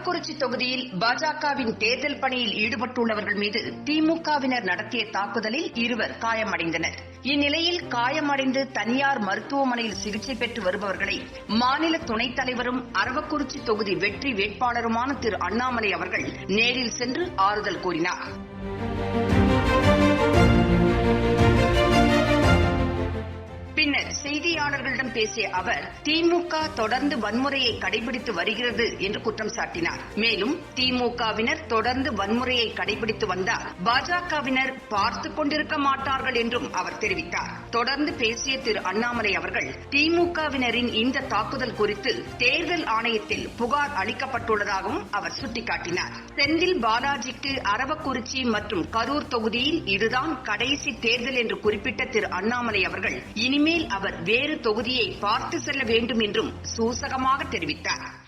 அரவக்குறிச்சி தொகுதியில் பாஜகவின் தேர்தல் பணியில் ஈடுபட்டுள்ளவர்கள் மீது திமுகவினர் நடத்திய தாக்குதலில் இருவர் காயமடைந்தனர். இந்நிலையில் காயமடைந்து தனியார் மருத்துவமனையில் சிகிச்சை பெற்று வருபவர்களை மாநில துணைத் தலைவரும் அரவக்குறிச்சி தொகுதி வெற்றி வேட்பாளருமான திரு அண்ணாமலை அவர்கள் நேரில் சென்று ஆறுதல் கூறினார். பின்னர் செய்தியாளர்களிடம் பேசிய அவர் திமுக தொடர்ந்து வன்முறையை கடைபிடித்து வருகிறது என்று குற்றம் சாட்டினார். மேலும் திமுகவினர் தொடர்ந்து வன்முறையை கடைபிடித்து வந்தால் பாஜகவினர் பார்த்துக் கொண்டிருக்க மாட்டார்கள் என்றும் அவர் தெரிவித்தார். தொடர்ந்து பேசிய திரு அண்ணாமலை அவர்கள் திமுகவினரின் இந்த தாக்குதல் குறித்து தேர்தல் ஆணையத்தில் புகார் அளிக்கப்பட்டுள்ளதாகவும் அவர் சுட்டிக்காட்டினார். செந்தில் பாலாஜிக்கு அரவக்குறிச்சி மற்றும் கரூர் தொகுதியில் இதுதான் கடைசி தேர்தல் என்று குறிப்பிட்ட திரு அண்ணாமலை அவர்கள் இனிமேல் அவர் வேறு தொகுதியை பார்த்து செல்ல வேண்டும் என்றும் சூசகமாக தெரிவித்தார்.